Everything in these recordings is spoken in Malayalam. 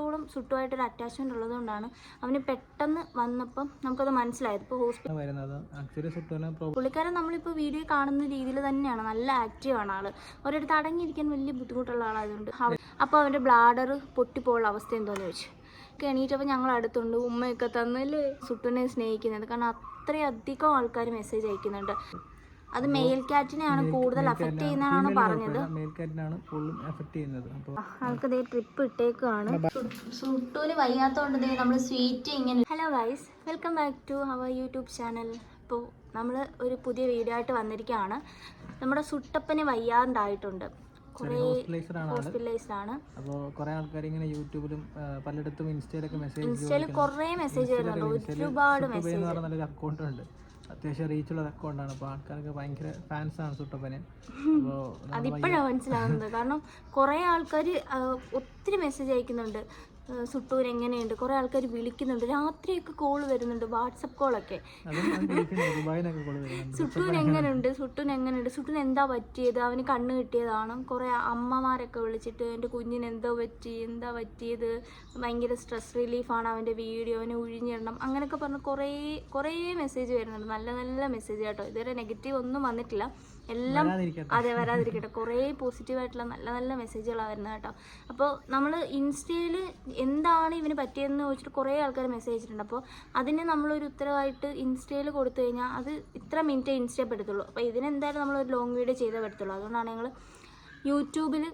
അത്രത്തോളം സുട്ടുമായിട്ടൊരു അറ്റാച്ച്മെന്റ് ഉള്ളതുകൊണ്ടാണ് അവന് പെട്ടെന്ന് വന്നപ്പം നമുക്കത് മനസ്സിലായത്. ഇപ്പോൾ ഹോസ്പിറ്റൽ പ്രോബ്ലം പുള്ളിക്കാരൻ നമ്മളിപ്പോൾ വീഡിയോ കാണുന്ന രീതിയിൽ തന്നെയാണ്. നല്ല ആക്റ്റീവാണ് ആൾ. ഒരിടത്ത് അടങ്ങിയിരിക്കാൻ വലിയ ബുദ്ധിമുട്ടുള്ള ആളായതുകൊണ്ട് അപ്പോൾ അവന്റെ ബ്ലാഡർ പൊട്ടിപ്പോയുള്ള അവസ്ഥ എന്തോന്ന് ചോദിച്ചു. എണീറ്റപ്പോൾ ഞങ്ങൾ അടുത്തുണ്ട്. ഉമ്മയൊക്കെ തന്നല്ലേ സുട്ടുനെ സ്നേഹിക്കുന്നത്. കാരണം അത്രയധികം ആൾക്കാർ മെസ്സേജ് അയക്കുന്നുണ്ട്. അത് മെയിൽ കാറ്റിനെയാണ് കൂടുതൽ അഫക്റ്റ് ചെയ്യുന്നതാണ് പറഞ്ഞത്. കൂടുതലും എഫക്ട് ചെയ്യുന്നത്. അപ്പോൾ ആൾക്ക് ദേ ട്രിപ്പ് ഇട്ടേക്കാണ് സുട്ടൂന് വയ്യാത്തോണ്ട് ദേ നമ്മൾ സ്വീറ്റ് ഇങ്ങനെ hello guys welcome back to our YouTube channel ഇപ്പോൾ നമ്മൾ ഒരു പുതിയ വീഡിയോ ആയിട്ട് വന്നിരിക്കുകയാണ്. നമ്മുടെ സുട്ടപ്പന് വയ്യാണ്ടായിട്ടുണ്ട്. കുറേ ഹോസ്പിറ്റലൈസ്ഡ് ആണ് ഹോസ്പിറ്റലൈസ്ഡ് ആണ് അപ്പോൾ കുറേ ആൾക്കാർ ഇങ്ങനെ യൂട്യൂബിലും ആ, പലയിടത്തും ഇൻസ്റ്റയിലൊക്കെ മെസ്സേജ് ഇൻസ്റ്റയിൽ കുറേ മെസ്സേജ് വരുന്നുണ്ട്. ഒരുപാട് മെസ്സേജ് അക്കൗണ്ട് ഉണ്ട്. അത്യാവശ്യം റീച്ചുള്ള ഒരു അക്കൗണ്ടാണ് അപ്പോൾ ആൾക്കാർക്ക് ഭയങ്കര ഫാൻസ് ആണ് സുട്ടപ്പന്. അതിപ്പോഴാണ് മനസ്സിലാവുന്നത്. കാരണം കുറേ ആൾക്കാർ ഒത്തിരി മെസ്സേജ് അയക്കുന്നുണ്ട്. സുട്ടൂർ എങ്ങനെയുണ്ട്? കുറെ ആൾക്കാർ വിളിക്കുന്നുണ്ട്. രാത്രിയൊക്കെ കോൾ വരുന്നുണ്ട്. വാട്സപ്പ് കോളൊക്കെ സുട്ടൂർ സുട്ടൂൻ എങ്ങനെയുണ്ട്? സുട്ടൂൻ എങ്ങനെയുണ്ട്? സുട്ടൂൻ എന്താ പറ്റിയത്? അവന് കണ്ണ് കിട്ടിയതാണ്? കുറെ അമ്മമാരൊക്കെ വിളിച്ചിട്ട് എന്റെ കുഞ്ഞിന് എന്തോ പറ്റി? എന്താ പറ്റിയത്? ഭയങ്കര സ്ട്രെസ് റിലീഫാണ് അവന്റെ വീഡിയോ അവനെ ഒഴിഞ്ഞിടണം അങ്ങനെയൊക്കെ പറഞ്ഞ് കുറേ കുറേ മെസ്സേജ് വരുന്നുണ്ട്. നല്ല നല്ല മെസ്സേജ് കേട്ടോ ഇതുവരെ നെഗറ്റീവ് ഒന്നും വന്നിട്ടില്ല. എല്ലാം അതെ വരാതിരിക്കട്ടെ. കുറേ പോസിറ്റീവായിട്ടുള്ള നല്ല നല്ല മെസ്സേജുകളാണ് വരുന്നത് കേട്ടോ. അപ്പോൾ നമ്മൾ ഇൻസ്റ്റയിൽ എന്താണ് ഇവന് പറ്റിയതെന്ന് ചോദിച്ചിട്ട് കുറേ ആൾക്കാർ മെസ്സേജ് അയച്ചിട്ടുണ്ട് അപ്പോൾ അതിന് നമ്മളൊരു ഉത്തരവായിട്ട് ഇൻസ്റ്റയിൽ കൊടുത്തു കഴിഞ്ഞാൽ അത് ഇത്ര മിനിറ്റ് ഇൻസ്റ്റയിൽ പെടുത്തുള്ളൂ. അപ്പോൾ ഇതിനെന്തായാലും നമ്മളൊരു ലോങ് വീഡിയോ ചെയ്തേ പറ്റത്തുള്ളൂ അതുകൊണ്ടാണ് ഞങ്ങൾ യൂട്യൂബിൽ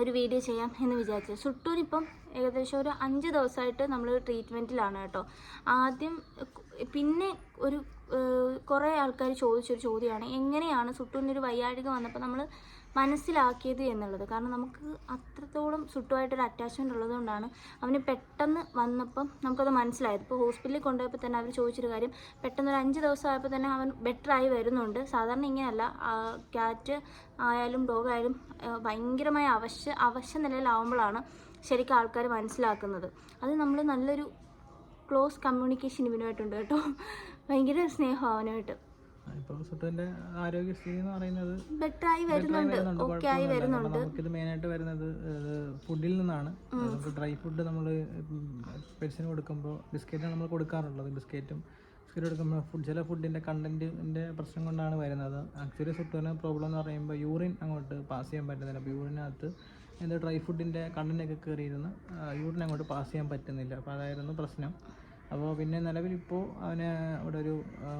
ഒരു വീഡിയോ ചെയ്യാം എന്ന് വിചാരിച്ചു. സുട്ടൂരിപ്പം ഏകദേശം ഒരു അഞ്ച് ദിവസമായിട്ട് നമ്മൾ ട്രീറ്റ്മെന്റിലാണ് കേട്ടോ. ആദ്യം പിന്നെ ഒരു കുറേ ആൾക്കാർ ചോദിച്ചൊരു ചോദ്യമാണ്. എങ്ങനെയാണ് സുട്ടൂരിന്റെ ഒരു വയ്യാഴിക വന്നപ്പോൾ നമ്മൾ മനസ്സിലാക്കിയത് എന്നുള്ളത്. കാരണം നമുക്ക് അത്രത്തോളം സുട്ടുമായിട്ടൊരു അറ്റാച്ച്മെന്റ് ഉള്ളതുകൊണ്ടാണ് അവന് പെട്ടെന്ന് വന്നപ്പം നമുക്കത് മനസ്സിലായത്. ഇപ്പോൾ ഹോസ്പിറ്റലിൽ കൊണ്ടുപോയപ്പോൾ തന്നെ അവർ ചോദിച്ചൊരു കാര്യം പെട്ടെന്ന് ഒരു അഞ്ച് ദിവസം ആയപ്പോൾ തന്നെ അവൻ ബെറ്റർ ആയി വരുന്നുണ്ട്. സാധാരണ ഇങ്ങനെയല്ല. ക്യാറ്റ് ആയാലും ഡോഗ് ആയാലും ഭയങ്കരമായ അവശ്യ അവശ്യ നിലയിലാവുമ്പോഴാണ് ശരിക്കും ആൾക്കാർ മനസ്സിലാക്കുന്നത്. അത് നമ്മൾ നല്ലൊരു ക്ലോസ് കമ്മ്യൂണിക്കേഷൻ ഇവനുമായിട്ടുണ്ട് കേട്ടോ. ഭയങ്കര സ്നേഹം അവനുമായിട്ട്. ഇപ്പോൾ സുട്ടുവിന്റെ ആരോഗ്യസ്ഥിതി എന്ന് പറയുന്നത് ബെറ്റർ ആയി വരുന്നുണ്ട്. ഓക്കെ ആയി വരുന്നുണ്ട്. നമുക്കിത് മെയിനായിട്ട് വരുന്നത് ഫുഡിൽ നിന്നാണ്. നമുക്ക് ഡ്രൈ ഫുഡ് നമ്മൾ പെറ്റ്സിന് കൊടുക്കുമ്പോൾ ബിസ്ക്കറ്റാണ് നമ്മൾ കൊടുക്കാറുള്ളത്. ബിസ്ക്കറ്റും ബിസ്ക്കറ്റ് കൊടുക്കുമ്പോൾ ഫുഡ് ചില ഫുഡിന്റെ കണ്ടന്റിന്റെ പ്രശ്നം കൊണ്ടാണ് വരുന്നത്. ആക്ച്വലി സുട്ടുവിന് പ്രോബ്ലം എന്ന് പറയുമ്പോൾ യൂറിൻ അങ്ങോട്ട് പാസ് ചെയ്യാൻ പറ്റുന്നില്ല. അപ്പോൾ യൂറിനകത്ത് എന്താ ഡ്രൈ ഫുഡിന്റെ കണ്ടന്റൊക്കെ കയറിയിരുന്ന് യൂറിൻ അങ്ങോട്ട് പാസ് ചെയ്യാൻ പറ്റുന്നില്ല. അപ്പോൾ അതായിരുന്നു പ്രശ്നം. അപ്പോൾ പിന്നെ നിലവിലിപ്പോൾ അവനെ അവിടെ ഒരു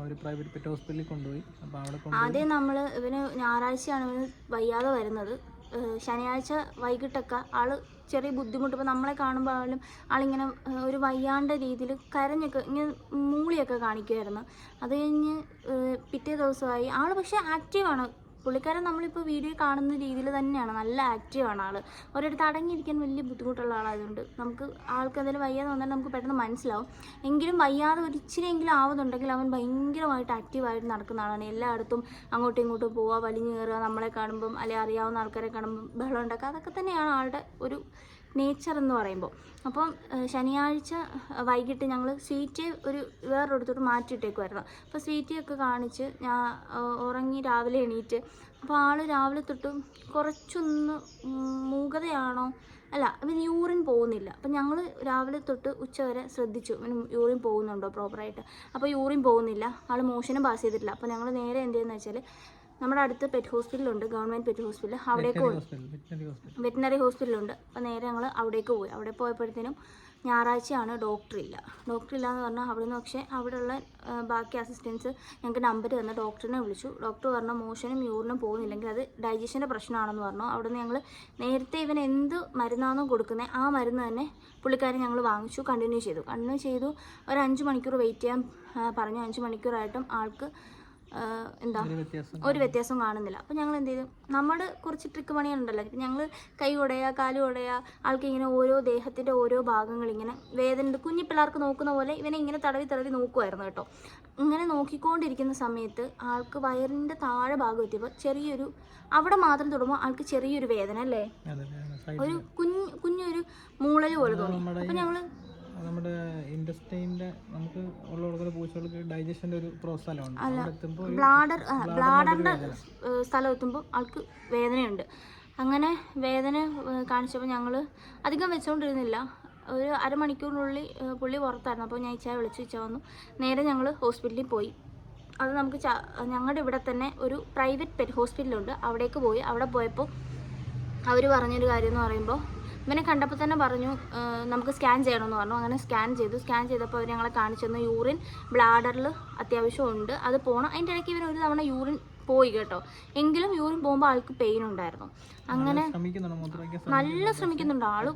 ഒരു പ്രൈവറ്റ് പെറ്റ് ഹോസ്പിറ്റലിൽ കൊണ്ടുപോയി. അപ്പോൾ അവിടെ ആദ്യം നമ്മൾ ഇവന് ഞായറാഴ്ചയാണ് ഇവന് വയ്യാതെ വരുന്നത്. ശനിയാഴ്ച വൈകിട്ടൊക്കെ ആൾ ചെറിയ ബുദ്ധിമുട്ട്. ഇപ്പോൾ നമ്മളെ കാണുമ്പോൾ ആളും ആളിങ്ങനെ ഒരു വയ്യാണ്ട രീതിയിൽ കരഞ്ഞൊക്കെ ഇങ്ങനെ മൂളിയൊക്കെ കാണിക്കുമായിരുന്നു അത് കഴിഞ്ഞ് പിറ്റേ ദിവസമായി. ആൾ പക്ഷേ ആക്റ്റീവാണ് പുള്ളിക്കാരൻ നമ്മളിപ്പോൾ വീഡിയോ കാണുന്ന രീതിയിൽ തന്നെയാണ്. നല്ല ആക്റ്റീവാണ് ആൾ ഒരിടത്ത് അടങ്ങിയിരിക്കാൻ വലിയ ബുദ്ധിമുട്ടുള്ള ആളായതുകൊണ്ട് നമുക്ക് ആൾക്ക് എന്തെങ്കിലും വയ്യാതെ വന്നാൽ നമുക്ക് പെട്ടെന്ന് മനസ്സിലാവും. എങ്കിലും വയ്യാതെ ഒരു ഇച്ചിരിയെങ്കിലും ആവുന്നുണ്ടെങ്കിൽ അവൻ ഭയങ്കരമായിട്ട് ആക്റ്റീവായിട്ട് നടക്കുന്ന ആളാണ്. എല്ലായിടത്തും അങ്ങോട്ടും ഇങ്ങോട്ടും പോവുക വലിഞ്ഞു കയറുക നമ്മളെ കാണുമ്പം അല്ലെങ്കിൽ അറിയാവുന്ന ആൾക്കാരെ കാണുമ്പം ബഹളം ഉണ്ടാക്കുക. അതൊക്കെ തന്നെയാണ് ആളുടെ ഒരു നേച്ചർ എന്ന് പറയുമ്പോൾ അപ്പം ശനിയാഴ്ച വൈകിട്ട് ഞങ്ങൾ സ്വീറ്റ് ഒരു വേറൊരിടത്തോട്ട് മാറ്റിയിട്ടേക്കുമായിരുന്നു അപ്പോൾ സ്വീറ്റിയൊക്കെ കാണിച്ച് ഞാൻ ഉറങ്ങി രാവിലെ എണീറ്റ് അപ്പോൾ ആൾ രാവിലെ തൊട്ടും കുറച്ചൊന്ന് മൂകതയാണോ? അല്ല അവന് യൂറിൻ പോകുന്നില്ല. അപ്പം ഞങ്ങൾ രാവിലെ തൊട്ട് ഉച്ച വരെ ശ്രദ്ധിച്ചു. അവന് യൂറിൻ പോകുന്നുണ്ടോ പ്രോപ്പറായിട്ട്? അപ്പോൾ യൂറിൻ പോകുന്നില്ല. ആൾ മോഷനും പാസ് ചെയ്തിട്ടില്ല. അപ്പോൾ ഞങ്ങൾ നേരെ എന്ത് ചെയ്യുന്നത് വെച്ചാൽ നമ്മുടെ അടുത്ത് പെറ്റ് ഹോസ്പിറ്റലുണ്ട് ഗവൺമെന്റ് പെറ്റ് ഹോസ്പിറ്റൽ അവിടേക്ക് പോയി. വെറ്റിനറി ഹോസ്പിറ്റലുണ്ട് അപ്പോൾ നേരെ ഞങ്ങൾ അവിടേക്ക് പോയി. അവിടെ പോയപ്പോഴത്തേനും ഞായറാഴ്ചയാണ് ഡോക്ടർ ഇല്ല. ഡോക്ടർ ഇല്ല എന്ന് പറഞ്ഞാൽ അവിടെ നിന്ന് പക്ഷേ അവിടെയുള്ള ബാക്കി അസിസ്റ്റൻസ് ഞങ്ങൾക്ക് നമ്പർ തന്ന ഡോക്ടറിനെ വിളിച്ചു. ഡോക്ടർ പറഞ്ഞു മോഷനും യൂറിനും പോകുന്നില്ലെങ്കിൽ അത് ഡൈജഷന്റെ പ്രശ്നമാണെന്ന് പറഞ്ഞു. അവിടെ നിന്ന് ഞങ്ങൾ നേരത്തെ ഇവൻ എന്ത് മരുന്നാണോ കൊടുക്കുന്നത് ആ മരുന്ന് തന്നെ പുള്ളിക്കാരൻ ഞങ്ങൾ വാങ്ങിച്ചു കണ്ടിന്യൂ ചെയ്തു. കണ്ടിന്യൂ ചെയ്തു. ഒരു അഞ്ച് മണിക്കൂർ വെയിറ്റ് ചെയ്യാൻ പറഞ്ഞു. അഞ്ച് മണിക്കൂറായിട്ടും ആൾക്ക് എന്താ? ഒരു വ്യത്യാസം കാണുന്നില്ല. അപ്പം ഞങ്ങൾ എന്ത് ചെയ്തു? നമ്മുടെ കുറച്ച് ട്രിക്ക് പണിയുണ്ടല്ലോ. ഇപ്പം ഞങ്ങൾ കൈ ഉടയുക കാൽ ഉടയുക ആൾക്ക് ഇങ്ങനെ ഓരോ ദേഹത്തിന്റെ ഓരോ ഭാഗങ്ങൾ ഇങ്ങനെ വേദന കുഞ്ഞു പിള്ളേർക്ക് നോക്കുന്ന പോലെ ഇവനെ ഇങ്ങനെ തടവി തടവി നോക്കുമായിരുന്നു കേട്ടോ. ഇങ്ങനെ നോക്കിക്കൊണ്ടിരിക്കുന്ന സമയത്ത് ആൾക്ക് വയറിന്റെ താഴെ ഭാഗം എത്തിയപ്പോൾ ചെറിയൊരു അവിടെ മാത്രം തൊടുമ്പോൾ ആൾക്ക് ചെറിയൊരു വേദന അല്ലേ? ഒരു കുഞ്ഞ് കുഞ്ഞൊരു മൂളൽ പോലെ തോന്നി. അപ്പം ഞങ്ങൾ നമ്മുടെ ഇൻഡസ്ട്രീന്റെ നമുക്ക് ഉള്ള ഉള്ള പൂച്ചകൾക്ക് ഡൈജഷന്റെ ഒരു ഒരു ബ്ലാഡർ ബ്ലാഡറിന്റെ സ്ഥലം എത്തുമ്പോൾ ആൾക്ക് വേദനയുണ്ട്. അങ്ങനെ വേദന കാണിച്ചപ്പോൾ ഞങ്ങൾ അധികം വെച്ചുകൊണ്ടിരുന്നില്ല ഒരു അരമണിക്കൂറിനുള്ളിൽ പുള്ളി പുറത്തായിരുന്നു. അപ്പോൾ ഞാൻ ഇച്ചായ വിളിച്ചു. ഇച്ച വന്നു. നേരെ ഞങ്ങൾ ഹോസ്പിറ്റലിൽ പോയി. അത് നമുക്ക് ഞങ്ങളുടെ ഇവിടെ തന്നെ ഒരു പ്രൈവറ്റ് പെറ്റ് ഹോസ്പിറ്റലുണ്ട് അവിടേക്ക് പോയി. അവിടെ പോയപ്പോൾ അവർ പറഞ്ഞൊരു കാര്യം എന്ന് പറയുമ്പോൾ ഇവനെ കണ്ടപ്പോൾ തന്നെ പറഞ്ഞു നമുക്ക് സ്കാൻ ചെയ്യണമെന്ന് പറഞ്ഞു. അങ്ങനെ സ്കാൻ ചെയ്തു. സ്കാൻ ചെയ്തപ്പോൾ അവർ ഞങ്ങളെ കാണിച്ചു തന്നു. യൂറിൻ ബ്ലാഡറിൽ അത്യാവശ്യം ഉണ്ട്. അത് പോകണം അതിന്റെ ഇടയ്ക്ക് ഇവർ ഒരു തവണ യൂറിൻ പോയി കേട്ടോ. എങ്കിലും യൂറിൻ പോകുമ്പോൾ ആൾക്ക് പെയിൻ ഉണ്ടായിരുന്നു. അങ്ങനെ നല്ല ശ്രമിക്കുന്നുണ്ട് ആൾ.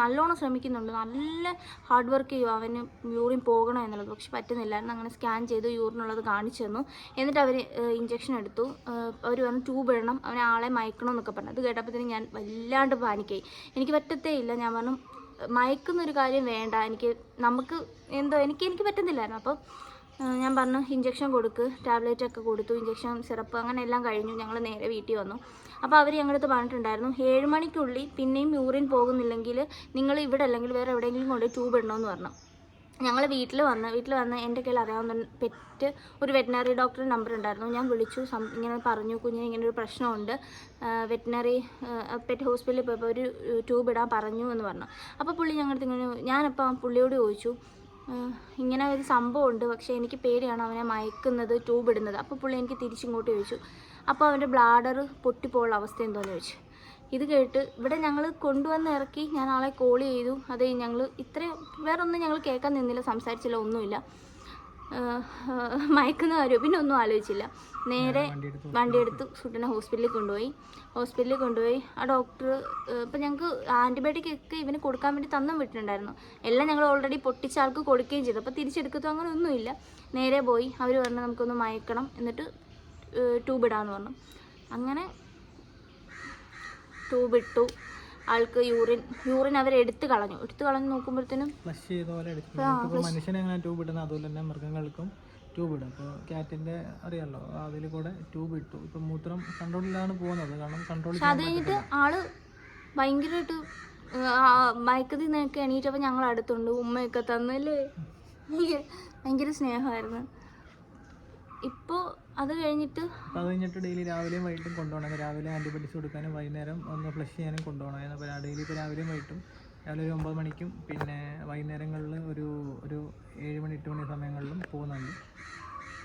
നല്ലോണം ശ്രമിക്കുന്നുണ്ട്. നല്ല ഹാർഡ് വർക്ക് ചെയ്യും അവന് യൂറിൻ പോകണം എന്നുള്ളത്. പക്ഷെ പറ്റുന്നില്ലായിരുന്നു അങ്ങനെ സ്കാൻ ചെയ്ത് യൂറിനുള്ളത് കാണിച്ചു തന്നു. എന്നിട്ട് അവർ ഇഞ്ചക്ഷൻ എടുത്തു. അവർ പറഞ്ഞു ട്യൂബ് ഇടണം. അവനെ ആളെ മയക്കണം എന്നൊക്കെ പറഞ്ഞു. അത് കേട്ടപ്പോഴത്തേനും ഞാൻ വല്ലാണ്ട് പാനിക്കായി എനിക്ക് പറ്റത്തേ ഇല്ല. ഞാൻ പറഞ്ഞു മയക്കുന്നൊരു കാര്യം വേണ്ട. എനിക്ക് നമുക്ക് എന്തോ എനിക്ക് എനിക്ക് പറ്റുന്നില്ലായിരുന്നു. അപ്പോൾ ഞാൻ പറഞ്ഞു ഇഞ്ചക്ഷൻ കൊടുക്ക് ടാബ്ലറ്റ് ഒക്കെ കൊടുത്തു ഇഞ്ചക്ഷൻ സിറപ്പ് അങ്ങനെ എല്ലാം കഴിഞ്ഞു ഞങ്ങൾ നേരെ വീട്ടിൽ വന്നു. അപ്പോൾ അവർ ഞങ്ങളുടെ അടുത്ത് പറഞ്ഞിട്ടുണ്ടായിരുന്നു ഏഴ് മണിക്കുള്ളിൽ പിന്നെയും യൂറിൻ പോകുന്നില്ലെങ്കിൽ നിങ്ങൾ ഇവിടെ അല്ലെങ്കിൽ വേറെ എവിടെയെങ്കിലും കൊണ്ട് ട്യൂബ് ഇടണമെന്ന് പറഞ്ഞു. ഞങ്ങൾ വീട്ടിൽ വന്ന് വീട്ടിൽ വന്ന് എന്റെ കയ്യിൽ അറിയാവുന്ന പെറ്റ് ഒരു വെറ്റിനറി ഡോക്ടറുടെ നമ്പർ ഉണ്ടായിരുന്നു. ഞാൻ വിളിച്ചു സം ഇങ്ങനെ പറഞ്ഞു കുഞ്ഞിന് ഇങ്ങനെ ഒരു പ്രശ്നമുണ്ട്. വെറ്റിനറി പെറ്റ് ഹോസ്പിറ്റലിൽ പോയപ്പോൾ ഒരു ട്യൂബ് ഇടാൻ പറഞ്ഞു എന്ന് പറഞ്ഞു. അപ്പോൾ പുള്ളി ഞങ്ങളുടെ ഇങ്ങനെ ഞാനപ്പോൾ പുള്ളിയോട് ചോദിച്ചു ഇങ്ങനെ ഒരു സംഭവമുണ്ട്. പക്ഷേ എനിക്ക് പേടിയാണ് അവനെ മയക്കുന്നത് ട്യൂബ് ഇടുന്നത്. അപ്പോൾ പുള്ളി എനിക്ക് തിരിച്ചിങ്ങോട്ട് ചോദിച്ചു. അപ്പോൾ അവന്റെ ബ്ലാഡർ പൊട്ടിപ്പോയുള്ള അവസ്ഥ എന്തോന്ന് ചോദിച്ചു. ഇത് കേട്ട് ഇവിടെ ഞങ്ങൾ കൊണ്ടുവന്ന് ഇറക്കി. ഞാൻ ആളെ കോൾ ചെയ്തു. അതേ ഞങ്ങൾ ഇത്രയും വേറൊന്നും ഞങ്ങൾ കേൾക്കാൻ നിന്നില്ല സംസാരിച്ചില്ല ഒന്നുമില്ല. മയക്കുന്ന കാര്യം പിന്നെ ഒന്നും ആലോചിച്ചില്ല. നേരെ വണ്ടി എടുത്ത് സുട്ടനെ ഹോസ്പിറ്റലിൽ കൊണ്ടുപോയി. ഹോസ്പിറ്റലിൽ കൊണ്ടുപോയി. ആ ഡോക്ടർ ഇപ്പം ഞങ്ങൾക്ക് ആന്റിബയോട്ടിക് ഒക്കെ ഇവന് കൊടുക്കാൻ വേണ്ടി തന്നും വിട്ടിട്ടുണ്ടായിരുന്നു. എല്ലാം ഞങ്ങൾ ഓൾറെഡി പൊട്ടിച്ച ആൾക്ക് കൊടുക്കുകയും ചെയ്തു. അപ്പോൾ തിരിച്ചെടുക്കത്തോ അങ്ങനെ ഒന്നുമില്ല. നേരെ പോയി. അവർ പറഞ്ഞു നമുക്കൊന്ന് മയക്കണം എന്നിട്ട് ട്യൂബ് ഇടാന്ന് പറഞ്ഞു. അങ്ങനെ ട്യൂബ് ഇട്ടു. ആൾക്ക് യൂറിൻ യൂറിൻ അവർ എടുത്തു കളഞ്ഞു. എടുത്തു കളഞ്ഞു നോക്കുമ്പോഴത്തേനും ഫ്ലഷ് പോലെ എടുത്തിട്ടുണ്ട് ഇപ്പോൾ മനുഷ്യനെ എങ്ങനെ ട്യൂബ് ഇടുന്ന അതുപോലെ തന്നെ മൃഗങ്ങൾക്കും ട്യൂബ് ഇടും. ഇപ്പോൾ ക്യാറ്റിന്റെ അറിയാമല്ലോ അതിൽ കൂടെ ട്യൂബ് ഇട്ടു. ഇപ്പം മൂത്രം കൺട്രോളിലാണ് പോകുന്നത്. കാരണം കൺട്രോൾ അത് കഴിഞ്ഞിട്ട് ആൾ ഭയങ്കരമായിട്ട് മയക്കത്തിൽ നിന്നൊക്കെ എണീറ്റപ്പോൾ ഞങ്ങൾ അടുത്തുണ്ട് ഉമ്മയൊക്കെ തന്നല്ലേ? ഭയങ്കര സ്നേഹമായിരുന്നു. ഇപ്പോൾ അത് കഴിഞ്ഞിട്ട് അത് കഴിഞ്ഞിട്ട് ഡെയിലി രാവിലെയും വൈകിട്ടും കൊണ്ടുപോകണം രാവിലെ ആന്റിബയോട്ടിക്സ് കൊടുക്കാനും വൈകുന്നേരം ഒന്ന് ഫ്ലഷ് ചെയ്യാനും കൊണ്ടുപോകണം അപ്പോൾ ഡെയിലി ഇപ്പോൾ രാവിലെയും വൈകിട്ടും രാവിലെ ഒരു ഒമ്പത് മണിക്കും പിന്നെ വൈകുന്നേരങ്ങളിൽ ഒരു ഒരു ഏഴ് മണി എട്ട് മണി സമയങ്ങളിലും പോകുന്നുണ്ട്.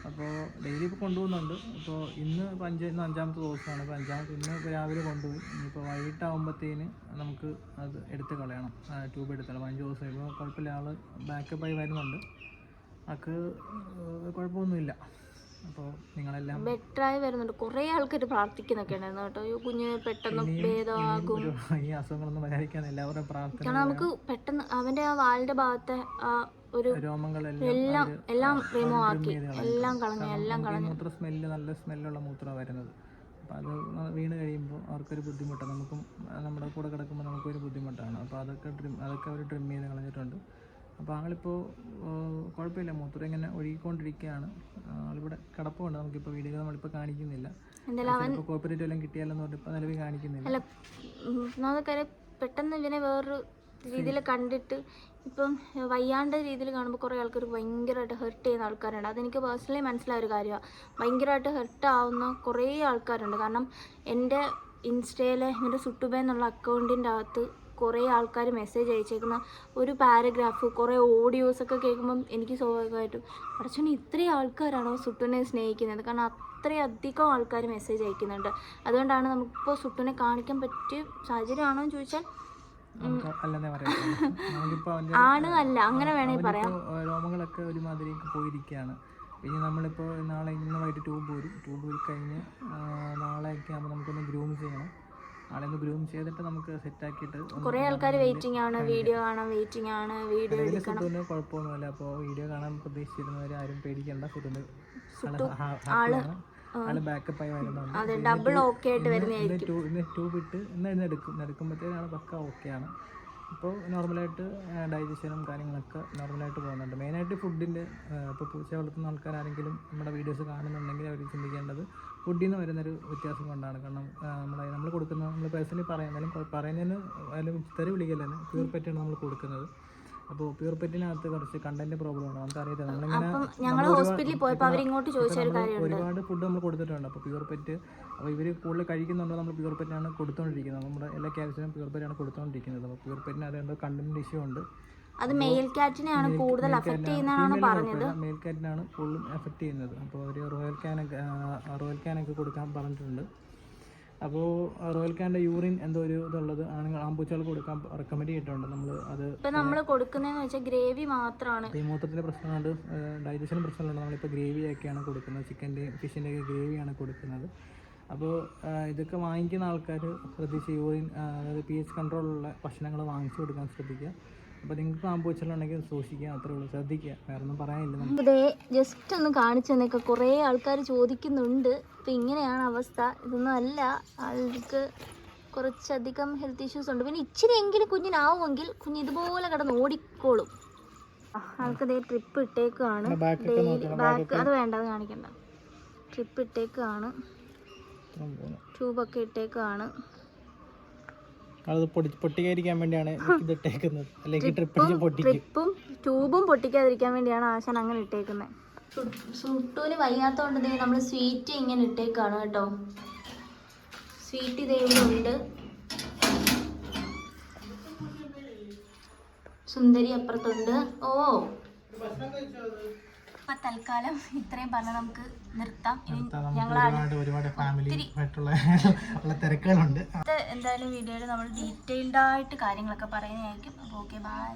അപ്പോൾ ഡെയിലി ഇപ്പോൾ കൊണ്ടുപോകുന്നുണ്ട്. അപ്പോൾ ഇന്ന് ഇപ്പോൾ അഞ്ച് ഇന്ന് അഞ്ചാമത്തെ ദിവസമാണ്. ഇപ്പോൾ അഞ്ചാമത്തെ ഇന്ന് ഇപ്പോൾ രാവിലെ കൊണ്ടുപോയി. ഇനിയിപ്പോൾ വൈകിട്ടാകുമ്പോഴത്തേന് നമുക്ക് അത് എടുത്ത് കളയണം. ട്യൂബ് എടുത്ത് കളയണം. അഞ്ച് ദിവസം ഇപ്പോൾ കുഴപ്പമില്ല. ആൾ ബാക്കപ്പായി വരുന്നുണ്ട്. ഏഹ് കുഴപ്പമൊന്നുമില്ല. അപ്പോൾ നിങ്ങളെല്ലാം ബെറ്ററായി വരുന്നുണ്ട്. കുറേ ആൾക്കാർ പ്രാർത്ഥിക്കുന്നൊക്കെ ഉണ്ടായിരുന്നു കേട്ടോ. ഈ കുഞ്ഞിന് പെട്ടെന്ന് ഭേദമാകും. ഈ അസുഖങ്ങളൊന്നും വരാതിരിക്കാൻ എല്ലാവരും പ്രാർത്ഥന കാരണം നമുക്ക് പെട്ടെന്ന് അവന്റെ ആ വാലിന്റെ ഭാഗത്തെ ആ ഒരു എല്ലാം എല്ലാം റിമൂവ് ആക്കി എല്ലാം കളഞ്ഞു എല്ലാം കളഞ്ഞു. മൂത്ര സ്മെല്ല് നല്ല സ്മെല്ലുള്ള മൂത്രമാണ് വരുന്നത്. അപ്പോൾ അത് വീണ് കഴിയുമ്പോൾ അവർക്കൊരു ബുദ്ധിമുട്ടാണ്. നമുക്കും നമ്മുടെ കൂടെ കിടക്കുമ്പോൾ നമുക്കൊരു ബുദ്ധിമുട്ടാണ്. അപ്പോൾ അതൊക്കെ ട്രിം അതൊക്കെ അവർ ട്രിം ചെയ്ത് കളഞ്ഞിട്ടുണ്ട്. അപ്പോൾ ആളിപ്പോൾ കുഴപ്പമില്ല. മൂത്രം ഇങ്ങനെ ഒഴുകിക്കൊണ്ടിരിക്കുകയാണ്. ആളിവിടെ കിടപ്പുണ്ട്. നമുക്കിപ്പോൾ വീഡിയോ നമ്മളിപ്പോൾ കാണിക്കുന്നില്ല. കോപ്പറേറ്റ് എല്ലാം കിട്ടിയാലെന്ന് പറഞ്ഞിട്ട് ഇപ്പോൾ നിലവിൽ കാണിക്കുന്നില്ല. പെട്ടെന്ന് ഇവനെ വേറൊരു രീതിയിൽ കണ്ടിട്ട് ഇപ്പം വയ്യാണ്ട രീതിയിൽ കാണുമ്പോൾ കുറേ ആൾക്കാർ ഭയങ്കരമായിട്ട് ഹെർട്ട് ചെയ്യുന്ന ആൾക്കാരുണ്ട്. അതെനിക്ക് പേഴ്സണലി മനസ്സിലായ ഒരു കാര്യമാണ് ഭയങ്കരമായിട്ട് ഹെർട്ട് ആവുന്ന കുറേ ആൾക്കാരുണ്ട്. കാരണം എന്റെ ഇൻസ്റ്റയിലെ എന്റെ സുട്ടുബ എന്നുള്ള അക്കൗണ്ടിന്റെ അകത്ത് കുറേ ആൾക്കാർ മെസ്സേജ് അയച്ചേക്കുന്ന ഒരു പാരഗ്രാഫ് കുറേ ഓഡിയോസ് ഒക്കെ കേൾക്കുമ്പം എനിക്ക് സ്വാഭാവികമായിട്ടും പഠിച്ചോണ്ട് ഇത്രയും ആൾക്കാരാണോ സുട്ടുനെ സ്നേഹിക്കുന്നത്? കാരണം അത്രയധികം ആൾക്കാർ മെസ്സേജ് അയക്കുന്നുണ്ട്. അതുകൊണ്ടാണ് നമുക്കിപ്പോൾ സുട്ടുനെ കാണിക്കാൻ പറ്റിയ സാഹചര്യമാണോ എന്ന് ചോദിച്ചാൽ ആണ് അല്ല അങ്ങനെ വേണമെങ്കിൽ പറയാം. രോമങ്ങളൊക്കെ ഒരുമാതിരി പോയിരിക്കുകയാണ്. ഇനി നമ്മളിപ്പോൾ നാളെ ഇന്ന് വൈകിട്ട് ട്യൂബ് വരും. ട്യൂബ് പോയി കഴിഞ്ഞ് നാളെയൊക്കെ ആകുമ്പോൾ നമുക്കൊന്ന് ഗ്രൂം ചെയ്യണം. നാളെ ഒന്ന് ഗ്രൂം ചെയ്തിട്ട് നമുക്ക് സെറ്റ് ആക്കിയിട്ട് കുറേ ആൾക്കാർ വെയിറ്റിംഗ് ആണ് വീഡിയോ കാണാൻ വെയിറ്റിംഗ് ആണ് വീഡിയോ നിലവിൽ സുധുവിന് കുഴപ്പമൊന്നുമില്ല. അപ്പോൾ വീഡിയോ കാണാൻ പ്രതീക്ഷിച്ചിരുന്നവർ ആരും പേടിക്കേണ്ട സുധുന് ആൾ ബാക്കപ്പ് ആയി വരുന്നുണ്ട്. അതെ ഡബിൾ ഓക്കെ ആയിട്ട് വരുന്നതായിരിക്കും. ഇന്ന് ട്യൂബ് ഇട്ട് ഇന്ന് എടുക്കും. എടുക്കുമ്പോഴത്തേക്കാണ് പക്ക ഓക്കെ ആണ്. ഇപ്പോൾ നോർമലായിട്ട് ഡൈജഷനും കാര്യങ്ങളൊക്കെ നോർമലായിട്ട് പോകുന്നുണ്ട്. മെയിനായിട്ട് ഫുഡിന്റെ ഇപ്പോൾ പൂച്ച വളർത്തുന്ന ആൾക്കാരാരെങ്കിലും നമ്മുടെ വീഡിയോസ് കാണുന്നുണ്ടെങ്കിൽ അവർ ചിന്തിക്കേണ്ടത് ഫുഡിൽ നിന്ന് വരുന്നൊരു വ്യത്യാസം കൊണ്ടാണ്. കാരണം നമ്മൾ നമ്മൾ കൊടുക്കുന്ന നമ്മൾ പേഴ്സണലി പറയുന്നതിലും പറയുന്നതിന് അതിലും തെറി വിളിക്കലാണ് പ്യൂർ പെറ്റാണ് നമ്മൾ കൊടുക്കുന്നത്. അപ്പോൾ പ്യൂർ പെറ്റിനകത്ത് കുറച്ച് കണ്ടന്റ് പ്രോബ്ലം ഉണ്ട് നമുക്കറിയാം നമ്മളിങ്ങനെ ഞങ്ങൾ ഹോസ്പിറ്റലിൽ പോയപ്പോൾ അവരിങ്ങോട്ട് ചോദിച്ച ഒരു കാര്യമുണ്ട്. ഒരുപാട് ഫുഡ് നമ്മൾ കൊടുത്തിട്ടുണ്ട്. അപ്പോൾ പ്യൂർ പെറ്റ് അപ്പോൾ ഇവർ കൂടുതൽ കഴിക്കുന്നുണ്ടോ നമ്മൾ പ്യൂർ പെറ്റാണ് കൊടുത്തുകൊണ്ടിരിക്കുന്നത് നമ്മുടെ എല്ലാ കാൽസ്യം പ്യൂർ പെറ്റാണ് കൊടുത്തുകൊണ്ടിരിക്കുന്നത് അപ്പോൾ പ്യൂർ പെറ്റിന് എന്തോ കണ്ടന്റ് ഇഷ്യൂ ഉണ്ട്. അത് മെയിൽ കാറ്റിനെയാണ് കൂടുതൽ അഫക്റ്റ് ചെയ്യുന്നതാണ് പറഞ്ഞത്. മെയിൽ കാറ്റിനാണ് കൂടുതലും എഫക്റ്റ് ചെയ്യുന്നത്. അപ്പോൾ അവർ റോയൽ ക്യാനൊക്കെ റോയൽ ക്യാനൊക്കെ കൊടുക്കാൻ പറഞ്ഞിട്ടുണ്ട്. അപ്പോൾ റോയൽ ക്യാന്റെ യൂറിൻ എന്തോ ഒരു ഇതുള്ളത് ആണുങ്ങൾ ആമ്പൂച്ചകൾക്ക് കൊടുക്കാൻ റെക്കമെൻഡ് ചെയ്തിട്ടുണ്ട്. നമ്മൾ അത് ഇപ്പൊ നമ്മൾ കൊടുക്കുന്നതെന്ന് വെച്ചാൽ ഗ്രേവി മാത്രമാണ് ഈ മൂത്രത്തിന്റെ പ്രശ്നമുണ്ട് ഡൈജഷൻ പ്രശ്നമുണ്ട് നമ്മളിപ്പോൾ ഗ്രേവി ഒക്കെയാണ് കൊടുക്കുന്നത്. ചിക്കന്റെയും ഫിഷിന്റെയൊക്കെ ഗ്രേവിയാണ് കൊടുക്കുന്നത്. അപ്പോൾ ഇതൊക്കെ വാങ്ങിക്കുന്ന ആൾക്കാർ ശ്രദ്ധിച്ച് യൂറിൻ അതായത് പി എച്ച് കൺട്രോളുള്ള ഭക്ഷണങ്ങൾ വാങ്ങിച്ചു കൊടുക്കാൻ ശ്രദ്ധിക്കുക. അപ്പോൾ നിങ്ങൾക്ക് വെച്ചിട്ടുണ്ടെങ്കിൽ സൂക്ഷിക്കുക അത്രേ ഉള്ളൂ. ശ്രദ്ധിക്കുക. വേറെ ഒന്നും പറയാനില്ല ജസ്റ്റ് ഒന്ന് കാണിച്ചു തന്നേക്കെ. കുറേ ആൾക്കാർ ചോദിക്കുന്നുണ്ട്. ഇപ്പം ഇങ്ങനെയാണ് അവസ്ഥ. ഇതൊന്നും അല്ല. ആൾക്ക് കുറച്ചധികം ഹെൽത്ത് ഇഷ്യൂസ് ഉണ്ട്. പിന്നെ ഇച്ചിരി എങ്കിലും കുഞ്ഞിനാവുമെങ്കിൽ കുഞ്ഞ് ഇതുപോലെ കിടന്ന് ഓടിക്കോളും. ആൾക്ക് ഇതേ ട്രിപ്പ് ഇട്ടേക്കാണ് ഡെയിലി ബാക്ക് അത് വേണ്ട അത് കാണിക്കണ്ട. ട്രിപ്പ് ഇട്ടേക്കാണ് ട്യൂബൊക്കെ ഇട്ടേക്കാണ് അത് പൊടി പൊട്ടിക്കാതിരിക്കാൻ വേണ്ടിയാണ് ഇത് ഇട്ടേക്കുന്നത്. അല്ലെങ്കിൽ ട്രിപ്പ് അടിച്ച് പൊട്ടിക്കും. ട്രിപ്പും ട്യൂബും പൊട്ടിക്കാതിരിക്കാൻ വേണ്ടിയാണ് ആശാൻ അങ്ങനെ ഇട്ടേക്കുന്നത്. സുട്ടൂന് വയ്യാത്തോണ്ട് ദേ നമ്മൾ സ്വീറ്റ് ഇങ്ങനെ ഇട്ടേക്കാണ് കേട്ടോ. സ്വീറ്റ് ഇതേണ്ട് ഇവിടെ സുന്ദരി അപ്പുറത്തുണ്ട്. ഓ. അപ്പൊ തൽക്കാലം ഇത്രയും പറഞ്ഞ നമുക്ക് നിർത്താം. തിരക്കുകളുണ്ട്. എന്തായാലും വീഡിയോയിൽ നമ്മൾ ഡീറ്റെയിൽഡ് ആയിട്ട് കാര്യങ്ങളൊക്കെ പറയുന്നതായിരിക്കും. അപ്പോൾ ഓക്കെ ബൈ